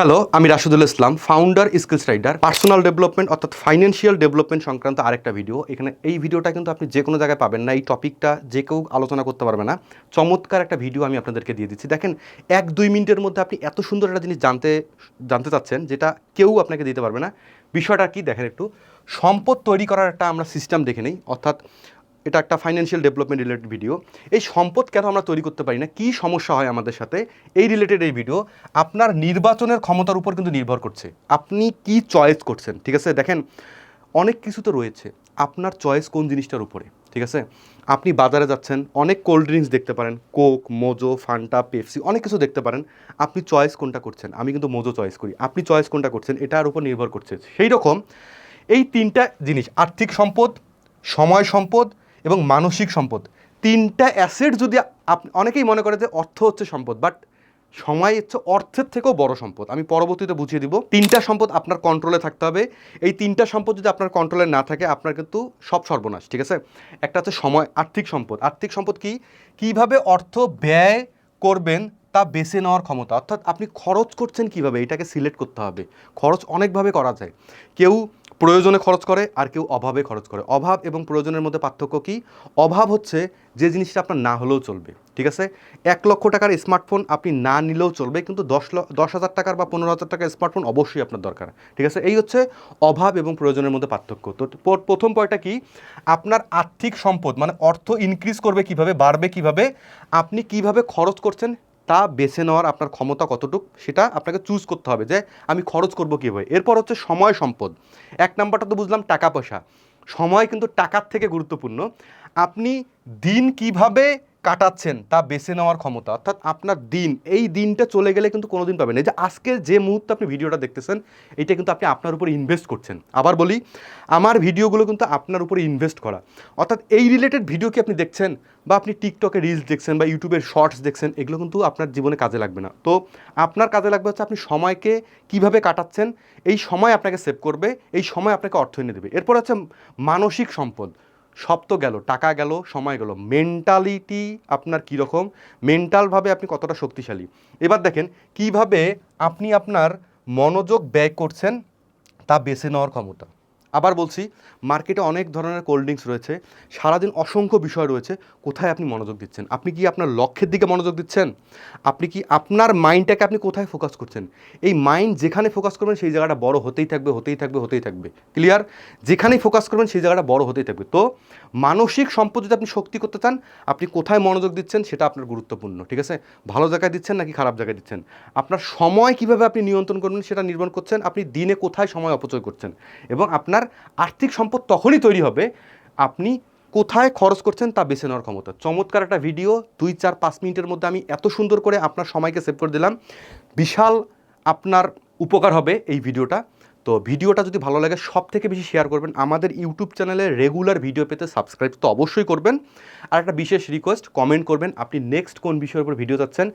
Hello আমি Rashidul Islam founder skills rider personal development অর্থাৎ financial development সংক্রান্ত আরেকটা ভিডিও এখানে এই ভিডিওটা কিন্তু আপনি যে কোনো জায়গায় পাবেন না, এই টপিকটা যে কেউ আলোচনা করতে পারবে না। চমৎকার একটা ভিডিও আমি আপনাদেরকে দিয়ে দিচ্ছি। দেখেন, এক দুই মিনিটের মধ্যে আপনি এত সুন্দর একটা জিনিস জানতে জানতে চাচ্ছেন, যেটা কেউ আপনাকে দিতে পারবে না। বিষয়টা কি, দেখেন একটু। সম্পদ তৈরি করার একটা আমরা সিস্টেম দেখে নিই, অর্থাৎ এটা একটা ফাইন্যান্সিয়াল ডেভেলপমেন্ট রিলেটেড ভিডিও এই সম্পদ কেন আমরা তৈরি করতে পারি না? কী সমস্যা হয় আমাদের সাথে? এই রিলেটেড এই ভিডিও আপনার নির্বাচনের ক্ষমতার উপর কিন্তু নির্ভর করছে। আপনি কি চয়েস করছেন? ঠিক আছে? দেখেন, অনেক কিছু তো রয়েছে। আপনার চয়েস কোন জিনিসটার উপরে? ঠিক আছে? আপনি বাজারে যাচ্ছেন, অনেক কোল্ড ড্রিঙ্কস দেখতে পারেন। কোক মোজো ফান্টা পেপসি অনেক কিছু দেখতে পারেন। আপনি চয়েস কোনটা করছেন? আমি কিন্তু মোজো চয়েস করি। আপনি চয়েস কোনটা করছেন? এটার উপর নির্ভর করছে। সেই রকম এই তিনটা জিনিস, আর্থিক সম্পদ, সময় সম্পদ এবং মানসিক সম্পদ। তিনটা অ্যাসেট যদি আপ, অনেকেই মনে করে যে অর্থ হচ্ছে সম্পদ বাট সময় হচ্ছে অর্থের থেকেও বড় সম্পদ। আমি পরবর্তীতে বুঝিয়ে দিব। তিনটা সম্পদ আপনার কন্ট্রোলে থাকতে হবে। এই তিনটা সম্পদ যদি আপনার কন্ট্রোলে না থাকে, আপনার কিন্তু সব সর্বনাশ, ঠিক আছে? একটা হচ্ছে সময়, আর্থিক সম্পদ। আর্থিক সম্পদ কি? কীভাবে অর্থ ব্যয় করবেন তা বেছে নেওয়ার ক্ষমতা। অর্থাৎ আপনি খরচ করছেন কীভাবে? এটাকে সিলেক্ট করতে হবে। খরচ অনেকভাবে করা যায়। কেউ প্রয়োজনে খরচ করে আর কেউ অভাবে খরচ করে। অভাব এবং প্রয়োজনের মধ্যে পার্থক্য কি? অভাব হচ্ছে যে জিনিসটা আপনার না হলেও চলবে, ঠিক আছে? এক লক্ষ টাকার স্মার্টফোন আপনি না নিলেও চলবে, কিন্তু দশ দশ হাজার টাকার বা পনেরো হাজার টাকার স্মার্টফোন অবশ্যই আপনার দরকার, ঠিক আছে? এই হচ্ছে অভাব এবং প্রয়োজনের মধ্যে পার্থক্য। তো প্রথম পয়েন্টটা কি? আপনার আর্থিক সম্পদ মানে অর্থ ইনক্রিজ করবে কীভাবে, বাড়বে কীভাবে, আপনি কীভাবে খরচ করছেন তা বেছে নেওয়ার আপনার ক্ষমতা কতটুক সেটা আপনাকে চুজ করতে হবে যে আমি খরচ করব কীভাবে। এরপর হচ্ছে সময় সম্পদ। এক নাম্বারটা তো বুঝলাম টাকা পয়সা। সময় কিন্তু টাকার থেকে গুরুত্বপূর্ণ। আপনি দিন কীভাবে কাটাচ্ছেন, তা বেছে নেওয়ার ক্ষমতা, অর্থাৎ আপনার দিন, এই দিনটা চলে গেলে কিন্তু কোনো দিন পাবেন না। এই যে আজকে যে মুহূর্তে আপনি ভিডিওটা দেখতেছেন, এটা কিন্তু আপনি আপনার উপর ইনভেস্ট করছেন। আবার বলি, আমার ভিডিওগুলো কিন্তু আপনার উপরে ইনভেস্ট করা। অর্থাৎ এই রিলেটেড ভিডিও কি আপনি দেখছেন, বা আপনি টিকটকে রিলস দেখছেন, বা ইউটিউবের শর্টস দেখছেন, এগুলো কিন্তু আপনার জীবনে কাজে লাগবে না। তো আপনার কাজে লাগবে হচ্ছে আপনি সময়কে কীভাবে কাটাচ্ছেন, এই সময় আপনাকে সেভ করবে, এই সময় আপনাকে অর্থ এনে দেবে। এরপর হচ্ছে মানসিক সম্পদ। সব তো গেল, টাকা গেল, সময় গেল। মেন্টালিটি আপনার কীরকম মেন্টালভাবে আপনি কতটা শক্তিশালী? এবার দেখেন, কীভাবে আপনি আপনার মনোযোগ ব্যয় করছেন তা বেছে নেওয়ার ক্ষমতা। আবার বলছি, মার্কেটে অনেক ধরনের কোল্ড ড্রিঙ্কস রয়েছে। সারাদিন অসংখ্য বিষয় রয়েছে। কোথায় আপনি মনোযোগ দিচ্ছেন? আপনি কি আপনার লক্ষ্যের দিকে মনোযোগ দিচ্ছেন? আপনি কি আপনার মাইন্ডটাকে আপনি কোথায় ফোকাস করছেন? এই মাইন্ড যেখানে ফোকাস করবেন, সেই জায়গাটা বড় হতেই থাকবে হতেই থাকবে হতেই থাকবে। ক্লিয়ার যেখানেই ফোকাস করবেন, সেই জায়গাটা বড় হতেই থাকবে। তো মানসিক সম্পদ যদি আপনি শক্তি করতে চান, আপনি কোথায় মনোযোগ দিচ্ছেন, সেটা আপনার গুরুত্বপূর্ণ, ঠিক আছে? ভালো জায়গায় দিচ্ছেন নাকি খারাপ জায়গায় দিচ্ছেন? আপনার সময় কীভাবে আপনি নিয়ন্ত্রণ করবেন, সেটা নির্ভর করছেন। আপনি দিনে কোথায় সময় অপচয় করছেন? এবং আপনার আর্থিক সম্পদ তখনই তৈরি হবে, আপনি কোথায় খরচ করছেন তা বেছে নেওয়ার ক্ষমতা। চমৎকার একটা ভিডিও দুই, চার, পাঁচ মিনিটের মধ্যে আমি এত সুন্দর করে আপনার সময়কে সেভ করে দিলাম। বিশাল আপনার উপকার হবে এই ভিডিওটা তো ভিডিওটা যদি ভালো লাগে সব থেকে বেশি শেয়ার করবেন। আমাদের ইউটিউব চ্যানেলে রেগুলার ভিডিও পেতে সাবস্ক্রাইব তো অবশ্যই করবেন। আর একটা বিশেষ রিকোয়েস্ট কমেন্ট করবেন আপনি নেক্সট কোন বিষয়ের উপর ভিডিও চাচ্ছেন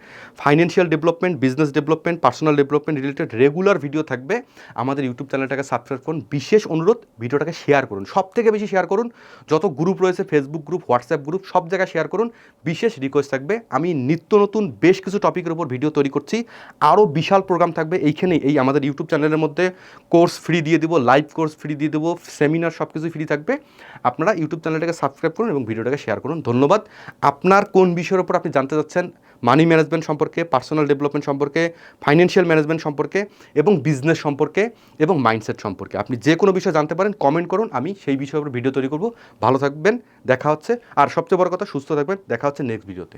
financial development business development personal development related regular video থাকবে। আমাদের ইউটিউব চ্যানেলটাকে সাবস্ক্রাইব করুন। বিশেষ অনুরোধ, ভিডিওটাকে শেয়ার করুন। সব থেকে বেশি শেয়ার করুন। যত গ্রুপ রয়েছে ফেসবুক গ্রুপ হোয়াটসঅ্যাপ গ্রুপ সব জায়গায় শেয়ার করুন। বিশেষ রিকোয়েস্ট থাকবে। আমি নিত্য নতুন বেশ কিছু টপিকের উপর ভিডিও তৈরি করছি। আরও বিশাল প্রোগ্রাম থাকবে। এইখানেই, এই আমাদের ইউটিউব চ্যানেলের মধ্যে। কোর্স ফ্রি দিয়ে দেবো লাইভ কোর্স ফ্রি দিয়ে দেবো সেমিনার সব কিছু ফ্রি থাকবে। আপনারা ইউটিউব চ্যানেলটাকে সাবস্ক্রাইব করুন এবং ভিডিওটাকে শেয়ার করুন। ধন্যবাদ। আপনার কোন বিষয়ের উপর আপনি জানতে চাচ্ছেন মানি ম্যানেজমেন্ট সম্পর্কে পার্সোনাল ডেভেলপমেন্ট সম্পর্কে ফাইন্যান্সিয়াল ম্যানেজমেন্ট সম্পর্কে এবং বিজনেস সম্পর্কে এবং মাইন্ডসেট সম্পর্কে। আপনি যে কোনো বিষয় জানতে পারেন কমেন্ট করুন, আমি সেই বিষয়ের উপর ভিডিও তৈরি করব। ভালো থাকবেন, দেখা হচ্ছে। আর সবচেয়ে বড় কথা, সুস্থ থাকবেন, দেখা হচ্ছে নেক্সট ভিডিওতে